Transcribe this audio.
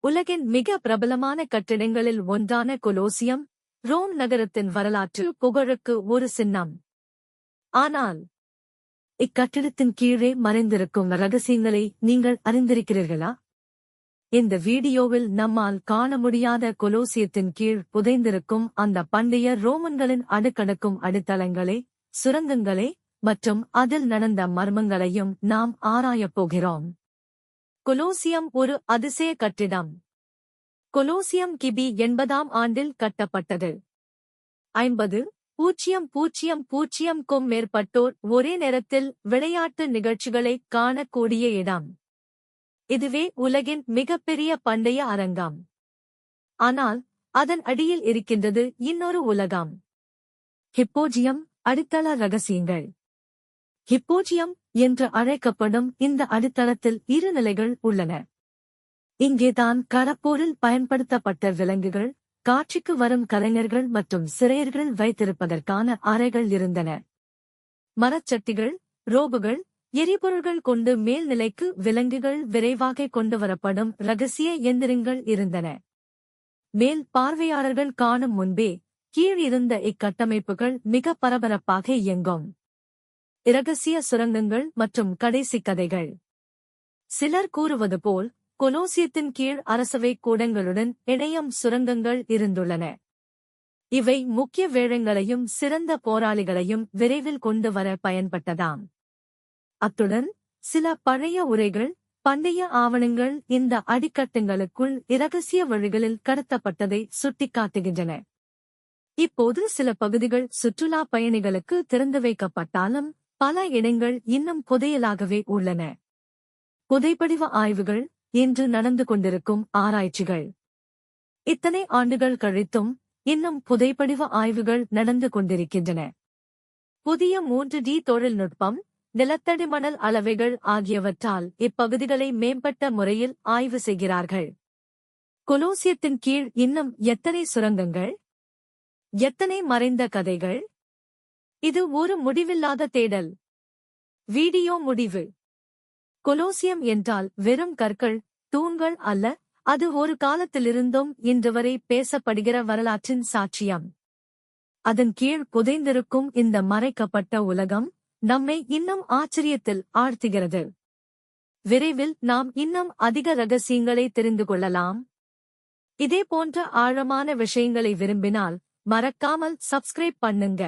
உலகின் மிக பிரபலமான கட்டிடங்களில் ஒன்றான கொலோசியம் ரோம் நகரத்தின் வரலாற்று புகழுக்கு ஒரு சின்னம். ஆனால் இக்கட்டிடத்தின் கீழே மறைந்திருக்கும் ரகசியங்களை நீங்கள் அறிந்திருக்கிறீர்களா? இந்த வீடியோவில் நம்மால் காண முடியாத கொலோசியத்தின் கீழ் புதைந்திருக்கும் அந்த பண்டைய ரோமன்களின் அடுக்கடுக்கும் அடித்தளங்களே சுரங்கங்களே மற்றும் அதில் நடந்த மர்மங்களையும் நாம் ஆராயப் போகிறோம். கொலோசியம் ஒரு அதிசய கட்டிடம். கொலோசியம் கிபி எண்பதாம் ஆண்டில் கட்டப்பட்டது. ஐம்பது பூஜ்ஜியம் பூஜ்ஜியம் பூஜ்ஜியம்க்கும் மேற்பட்டோர் ஒரே நேரத்தில் விளையாட்டு நிகழ்ச்சிகளை காணக்கூடிய இடம். இதுவே உலகின் மிகப்பெரிய பண்டைய அரங்கம். ஆனால் அதன் அடியில் இருக்கின்றது இன்னொரு உலகம். ஹிப்போஜியம் அடித்தள ரகசியங்கள். ஹிப்போஜியம் என்று அழைக்கப்படும் இந்த அடித்தளத்தில் இரு நிலைகள் உள்ளன. இங்கேதான் கடப்போரில் பயன்படுத்தப்பட்ட விலங்குகள் காட்சிக்கு வரும் கலைஞர்கள் மற்றும் சிறையர்கள் வைத்திருப்பதற்கான அறைகள் இருந்தன. மரச்சட்டிகள் ரோபுகள் எரிபொருள்கள் கொண்டு மேல்நிலைக்கு விலங்குகள் விரைவாக கொண்டு வரப்படும் ரகசிய எந்திரங்கள் இருந்தன. மேல் பார்வையாளர்கள் காணும் முன்பே கீழ் இருந்த இக்கட்டமைப்புகள் மிக பரபரப்பாக இயங்கும். இரகசிய சுரங்கங்கள் மற்றும் கடைசி கதைகள். சிலர் கூறுவது போல் கொலோசியத்தின் கீழ் அரசவை கூடங்களுடன் இணையம் சுரங்கங்கள் இருந்துள்ளன. இவை முக்கிய வேழங்களையும் சிறந்த போராளிகளையும் விரைவில் கொண்டு வர பயன்பட்டதாம். அத்துடன் சில பழைய உரைகள் பண்டைய ஆவணங்கள் இந்த அடிக்கட்டுங்களுக்குள் இரகசிய வழிகளில் கடத்தப்பட்டதை சுட்டிக்காட்டுகின்றன. இப்போது சில பகுதிகள் சுற்றுலா பயணிகளுக்கு திறந்து வைக்கப்பட்டாலும் பல இடங்கள் இன்னும் புதையலாகவே உள்ளன. புதைப்படிவ ஆய்வுகள் இன்று நடந்து கொண்டிருக்கும் ஆராய்ச்சிகள். இத்தனை ஆண்டுகள் கழித்தும் இன்னும் புதைப்படிவ ஆய்வுகள் நடந்து கொண்டிருக்கின்றன. புதிய மூன்று டி தொழில்நுட்பம் நிலத்தடி மணல் அளவைகள் ஆகியவற்றால் இப்பகுதிகளை மேம்பட்ட முறையில் ஆய்வு செய்கிறார்கள். கொலோசியத்தின் கீழ் இன்னும் எத்தனை சுரங்கங்கள்? எத்தனை மறைந்த கதைகள்? இது ஒரு முடிவில்லாத தேடல். வீடியோ முடிவு. கொலோசியம் என்றால் வெறும் கற்கள் தூண்கள் அல்ல அது ஒரு காலத்திலிருந்தும் இன்று வரை பேசப்படுகிற வரலாற்றின் சாட்சியம். அதன் கீழ் புதைந்திருக்கும் இந்த மறைக்கப்பட்ட உலகம் நம்மை இன்னும் ஆச்சரியத்தில் ஆழ்த்துகிறது. விரைவில் நாம் இன்னும் அதிக ரகசியங்களை தெரிந்து கொள்ளலாம். இதே போன்ற ஆழமான விஷயங்களை விரும்பினால் மறக்காமல் சப்ஸ்கிரைப் பண்ணுங்க.